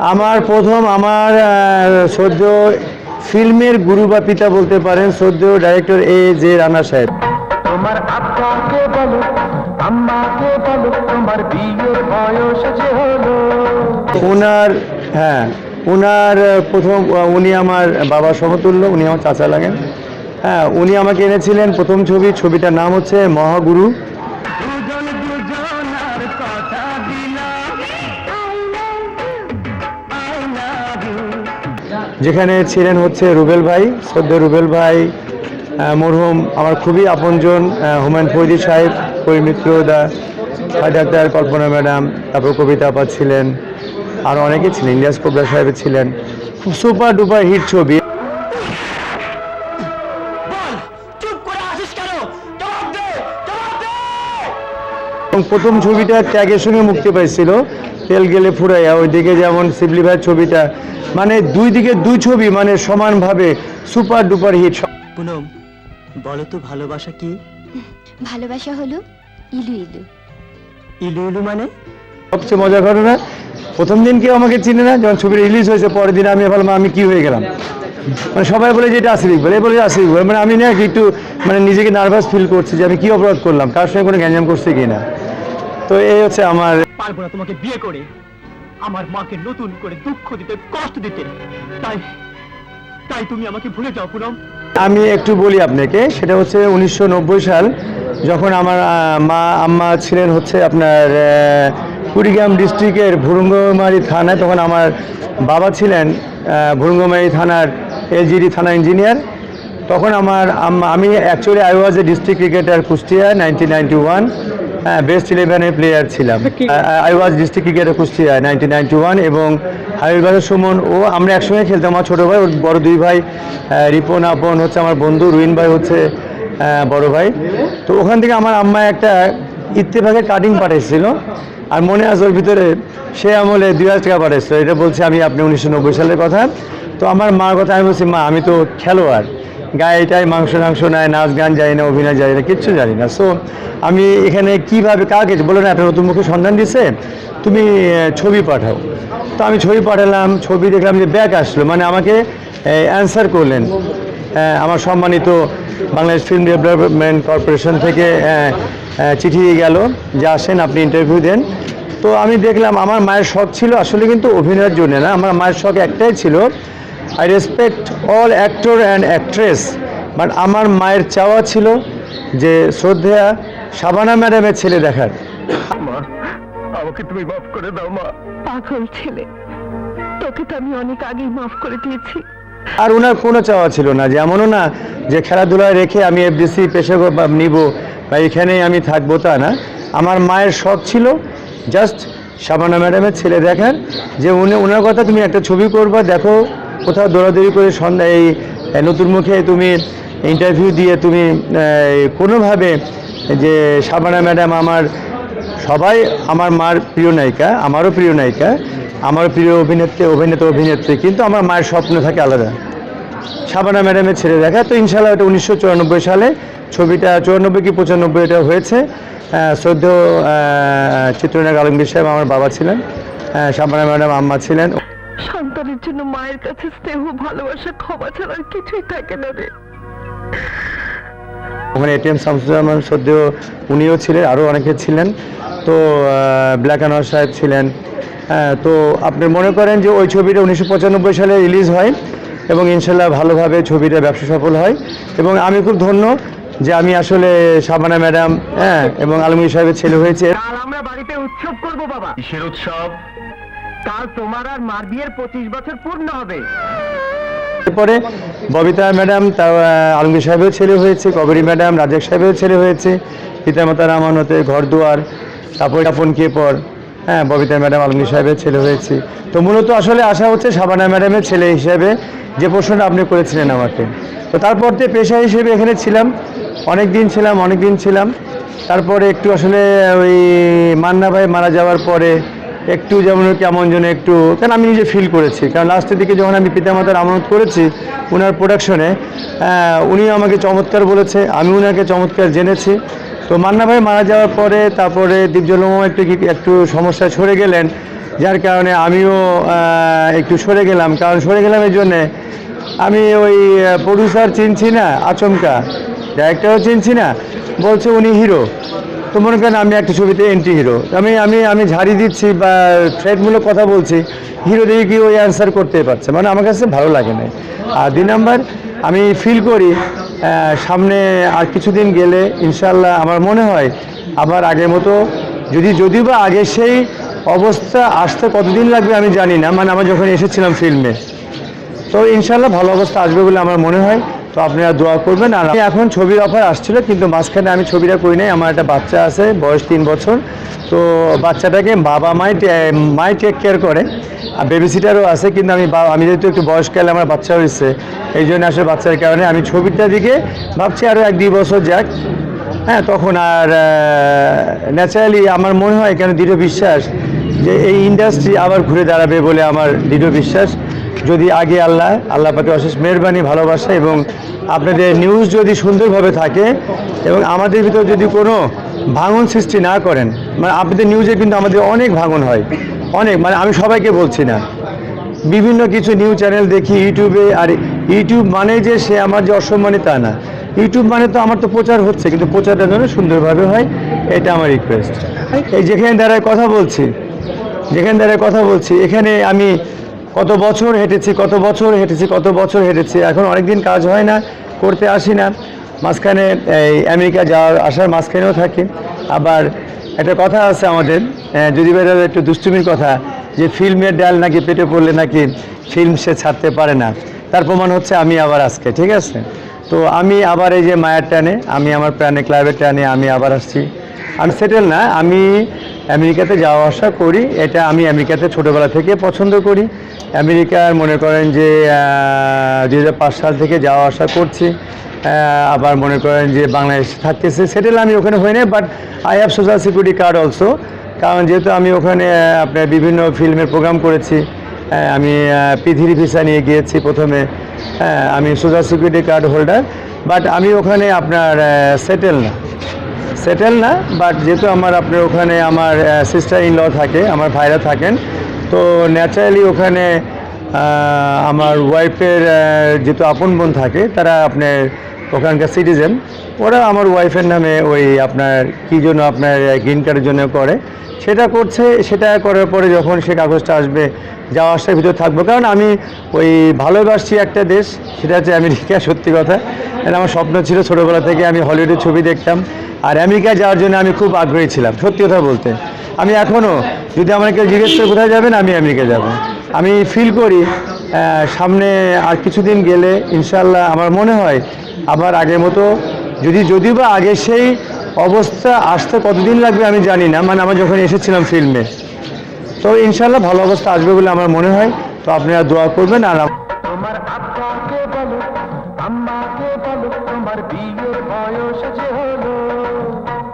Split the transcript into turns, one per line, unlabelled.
আমার প্রথম আমার সদ্য ফিল্মের গুরু বা পিতা বলতে পারেন সদ্য ডাইরেক্টর এ জে রানা সাহেব।
তোমার আব্বাকে বলো আম্মাকে বলো তোমার বিয়ের বয়স যে হলো।
ওনার হ্যাঁ ওনার প্রথম উনি আমার বাবা সমতুল্য উনি আমার চাচা লাগেন। হ্যাঁ উনি আমাকে এনেছিলেন প্রথম ছবি ছবিটার নাম হচ্ছে মহাগুরু। যেখানে ছিলেন হচ্ছে রুবেল ভাই সদ্য রুবেল ভাই মরহুম আমার খুবই আপনজন হুমায়ুন ফৈদি সাহেব পরিমিত্র দা ডাক্তার কল্পনা ম্যাডাম তারপর কবিতা আপা ছিলেন আর অনেকে ছিলেন ইলিয়াস কোবরা সাহেব ছিলেন। খুব সুপার ডুপার হিট ছবি। এবং প্রথম ছবিটা ত্যাগের সঙ্গে মুক্তি পাইছিল তেল গেলে ফুরাইয়া ওইদিকে যেমন শিবলি ভাইয়ের ছবিটা মানে দুই দিকে দুই ছবি মানে সমানভাবে সুপার ডুপার হিট
পুনম বলো তো ভালোবাসা কি?
ভালোবাসা হলো ইলু ইলু।
ইলু ইলু মানে?
সবচেয়ে মজার ঘটনা প্রথম দিন কেউ আমাকে চিনে না যখন ছবি রিলিজ হয়েছে পরের দিন আমি ভাবলাম আমি কি হয়ে গেলাম? মানে সবাই বলে যে এটা আসিফ ইকবাল এই বলে যে আসিফ ইকবাল মানে আমি না একটু মানে নিজেকে নার্ভাস ফিল করছি যে আমি কি অপরাধ করলাম কার সঙ্গে কোনো গ্যাঞ্জাম করছি কি না তো এই হচ্ছে আমার
পারব না তোমাকে বিয়ে করে। আমার মাকে নতুন করে দুঃখ দিতে, কষ্ট দিতে। তাই তাই তুমি আমাকে ভুলে যাও, পুনম।
আমি একটু বলি আপনাকে, সেটা হচ্ছে উনিশশো নব্বই সাল, যখন আমার মা, আম্মা ছিলেন হচ্ছে আপনার কুড়িগ্রাম ডিস্ট্রিক্টের ভুরুঙ্গমারি থানায়, তখন আমার বাবা ছিলেন ভুরুঙ্গমারি থানার এলজিডি থানা ইঞ্জিনিয়ার। তখন আমার আমি actually I was a district cricketer Kushtia nineteen ninety one হ্যাঁ বেস্ট ইলেভেনের প্লেয়ার ছিলাম। I was district cricketer Kushtia nineteen ninety one এবং হাবিবাদ সুমন ও আমরা একসঙ্গে খেলতাম আমার ছোটো ভাই ওর বড় দুই ভাই রিপন আপন হচ্ছে আমার বন্ধু রুইন ভাই হচ্ছে বড় ভাই। তো ওখান থেকে আমার আম্মা একটা ইত্তেফাকের কাটিং পাঠাইছিল আর মনে আছে ওর ভিতরে সে আমলে দুই হাজার টাকা পাঠাইছিল এটা বলছে আমি আপনি উনিশশো নব্বই সালের কথা। তো আমার মার কথা আমি বলছি মা আমি তো খেলোয়াড়। গায়ে এটাই মাংস টাংস নেয়, নাচ গান জানি না, অভিনয় জানি না, কিচ্ছু জানি না। সো আমি এখানে কীভাবে, কাকে, বলো না একটা নতুন মুখে সন্ধান দিছে? তুমি ছবি পাঠাও। তো আমি ছবি পাঠালাম, ছবি দেখলাম যে ব্যাক আসলো মানে আমাকে অ্যান্সার করলেন। আমার সম্মানিত বাংলাদেশ ফিল্ম ডেভেলপমেন্ট কর্পোরেশন থেকে চিঠি গেল যে আসেন, আপনি ইন্টারভিউ দেন। তো আমি দেখলাম, আমার মায়ের শখ ছিল আসলে কিন্তু অভিনয়ের জন্য না, আমার মায়ের শখ একটাই ছিল I respect all actor and actress but আমার মায়ের চাওয়া ছিল যে শ্রদ্ধেয়া শাবানা ম্যাডামের ছেলে দেখার।
মা আমাকে তুমি মাফ করে দাও মা।
পাগল ছেলে। তোকে তো আমি অনেক আগেই মাফ করে দিয়েছি।
আর ওনার কোনো চাওয়া ছিল না যে এমনও না যে খেলাধুলায় রেখে আমি এফডিসি পেশা নিব বা এখানেই আমি থাকব তা না। আমার মায়ের শখ ছিল জাস্ট শাবানা ম্যাডামের ছেলে দেখার যে উনি ওনার কথা তুমি একটা ছবি করবা দেখো কোথাও দৌড়াদৌড়ি করে সন্ধ্যা এই নতুন মুখে তুমি ইন্টারভিউ দিয়ে তুমি কোনোভাবে যে শাবানা ম্যাডাম আমার সবাই আমার মার প্রিয় নায়িকা আমারও প্রিয় নায়িকা আমার প্রিয় অভিনেত্রী অভিনেতা অভিনেত্রী কিন্তু আমার মায়ের স্বপ্ন থাকে আলাদা। শাবানা ম্যাডামের ছেড়ে দেখা তো ইনশাল্লাহ এটা উনিশশো চুরানব্বই সালে ছবিটা চুরানব্বই কি পঁচানব্বই এটা হয়েছে। আহ, শ্রদ্ধ আহ, চিত্রনায়ক আলমগীর সাহেব আমার বাবা ছিলেন শাবানা ম্যাডাম আম্মা ছিলেন।
সন্তানের জন্য মায়ের কাছে স্নেহ ভালোবাসা ক্ষমা ছাড়া আর কিছুই থাকে না রে।
ওখানে এটিএম শামসুজ্জামান সদ্য উনিও ছিলেন আরও অনেকে ছিলেন। তো ব্ল্যাক অ্যান্ড হোয়াইট সাহেব ছিলেন। হ্যাঁ, তো আপনি মনে করেন যে ওই ছবিটা উনিশশো পঁচানব্বই সালে রিলিজ হয় এবং ইনশাল্লাহ ভালোভাবে ছবিটা ব্যবসা সফল হয়। এবং আমি খুব ধন্য যে আমি আসলে শাবানা ম্যাডাম হ্যাঁ এবং আলমগীর সাহেবের ছেলে হয়েছে।
আমরা বাড়িতে উৎসব করব বাবা।
কিসের উৎসব?
কাল তোমার আর মার বিয়ের পঁচিশ বছর পূর্ণ হবে।
এরপরে ববিতা ম্যাডাম আলমগীর সাহেবের ছেলে হয়েছে, কবেরি ম্যাডাম রাজেক সাহেবের ছেলে হয়েছে পিতামাতার আমানতে ঘর দুয়ার তারপর আপন কে পর হ্যাঁ ববিতা ম্যাডাম, আলমগীর সাহেবের ছেলে হয়েছে। তো মূলত আসলে আশা হচ্ছে সাবানা ম্যাডামের ছেলে হিসেবে যে প্রশ্নটা আপনি করেছিলেন আমাকে। তো তারপর থেকে পেশা হিসেবে এখানে ছিলাম অনেক দিন ছিলাম অনেক দিন ছিলাম। তারপরে একটু আসলে ওই মান্না ভাই মারা যাওয়ার পরে একটু যেমন কেমন যেন একটু, কারণ আমি নিজে ফিল করেছি। কারণ লাস্টের দিকে যখন আমি পিতামাতার আমানত করেছি ওনার প্রোডাকশনে উনি আমাকে চমৎকার বলেছে আমি ওনাকে চমৎকার জেনেছি। তো মান্না ভাই মারা যাওয়ার পরে, তারপরে দীপজলমও একটু একটু সমস্যায় সরে গেলেন, যার কারণে আমিও একটু সরে গেলাম। কারণ সরে গেলাম এই জন্যে আমি ওই প্রডিউসার চিনছি না, আচমকা। ডাইরেক্টরও চিনছি না, বলছে উনি হিরো তো মনে করেন আমি একটা ছবিতে এন্টি হিরো আমি আমি আমি ঝাড়ি দিচ্ছি বা থ্রেটমূলক কথা বলছি হিরো দিয়ে কি ওই অ্যান্সার করতে পারছে? মানে আমার কাছে ভালো লাগে না আর দুই নাম্বার, আমি ফিল করি সামনে আর কিছুদিন গেলে ইনশাল্লাহ আমার মনে হয় আবার আগের মতো, যদি, যদিও বা আগে সেই অবস্থা আসতে কতদিন লাগবে আমি জানি না। মানে আমার যখন এসেছিলাম ফিল্মে তো ইনশাল্লাহ ভালো অবস্থা আসবে বলে আমার মনে হয়। তো আপনারা দোয়া করবেন আর এখন ছবির অফার আসছিল, কিন্তু মাঝখানে আমি ছবিটা করি নাই। আমার একটা বাচ্চা আছে, বয়স তিন বছর। তো বাচ্চাটাকে বাবা মাই মাই টেক কেয়ার করে। আর বেবি সিটারও আছে, কিন্তু আমি আমি যেহেতু একটু বয়সকালে আমার বাচ্চা হয়েছে, এই জন্য আসলে বাচ্চার কারণে আমি ছবিটার দিকে ভাবছি আরও এক দুই বছর যাক। হ্যাঁ তখন আর ন্যাচারালি আমার মনে হয় কেন দৃঢ় বিশ্বাস যে এই ইন্ডাস্ট্রি আবার ঘুরে দাঁড়াবে বলে আমার দৃঢ় বিশ্বাস। যদি আগে আল্লাহ আল্লাহ পাকে অশেষ মেহরবানি, ভালোবাসা এবং আপনাদের নিউজ যদি সুন্দরভাবে থাকে এবং আমাদের ভিতর যদি কোনো ভাঙন সৃষ্টি না করেন মানে আপনাদের নিউজে কিন্তু আমাদের অনেক ভাঙন হয়, অনেক মানে আমি সবাইকে বলছি না। বিভিন্ন কিছু নিউজ চ্যানেল দেখি ইউটিউবে আর ইউটিউব মানে যে সে আমার যে অসম্মানী তা না। ইউটিউব মানে তো আমার তো প্রচার হচ্ছে, কিন্তু প্রচারটা যেন সুন্দরভাবে হয়, এটা আমার রিকোয়েস্ট এই যেখানে দাঁড়ায় কথা বলছি, যেখানে দাঁড়ায় কথা বলছি, এখানে আমি কত বছর হেঁটেছি, কত বছর হেঁটেছি, কত বছর হেঁটেছি। এখন অনেকদিন কাজ হয় না, করতে আসি না। মাঝখানে এই আমেরিকা যাওয়ার আসার মাঝখানেও থাকি। আবার একটা কথা আছে আমাদের যদি বেরো একটু দুষ্টুমির কথা, যে ফিল্মের ডাল নাকি পেটে পড়লে নাকি ফিল্ম সে ছাড়তে পারে না। তার প্রমাণ হচ্ছে আমি আবার আজকে, ঠিক আছে? তো আমি আবার এই যে মায়ের টানে, আমি আমার প্রাণে, ক্লাবের টানে আমি আবার আসছি। আমি সেটেল না, আমি আমেরিকাতে যাওয়া আসা করি, এটা আমি আমেরিকাতে ছোটোবেলা থেকে পছন্দ করি। আমেরিকার মনে করেন যে দুই হাজার পাঁচ সাল থেকে যাওয়া আসা করছি আবার মনে করেন যে বাংলাদেশে থাকতেছে। সেটেল আমি ওখানে হই না but I have social security card also কারণ যেহেতু আমি ওখানে আপনার বিভিন্ন ফিল্মের প্রোগ্রাম করেছি আমি পৃথিবী ভিসা নিয়ে গিয়েছি প্রথমে আমি social security card holder but আমি ওখানে আপনার সেটেল না। সেটেল না বাট যেহেতু আমার আপনার ওখানে আমার সিস্টার ইন ল থাকে, আমার ভাইরা থাকেন, তো ন্যাচারালি ওখানে আমার ওয়াইফের যেহেতু আপন বোন থাকে, তারা আপনার ওখানকার সিটিজেন ওরা আমার ওয়াইফের নামে ওই আপনার কী জন্য আপনার গ্রিন কার্ডের জন্য করে। সেটা করছে, সেটা করার পরে যখন সে কাগজটা আসবে, যাওয়া আসার ভিতরে থাকব। কারণ আমি ওই ভালোবাসছি একটা দেশ, সেটা হচ্ছে আমেরিকা, সত্যি কথা। আমার স্বপ্ন ছিল ছোটোবেলা থেকে আমি হলিউডের ছবি দেখতাম। আর আমেরিকা যাওয়ার জন্য আমি খুব আগ্রহী ছিলাম, সত্যি কথা বলতে। আমি এখনও যদি আমাকে জিজ্ঞেস করে কোথায় যাবেন, আমি আমেরিকা যাব। আমি ফিল করি সামনে আর কিছুদিন গেলে ইনশাল্লাহ আমার মনে হয় আবার আগের মতো, যদি, যদিও বা আগে সেই অবস্থা আসতে কতদিন লাগবে আমি জানি না মানে আমরা যখন এসেছিলাম ফিল্মে তো ইনশাল্লাহ ভালো অবস্থা আসবে বলে আমার মনে হয়। তো আপনারা দোয়া করবেন আর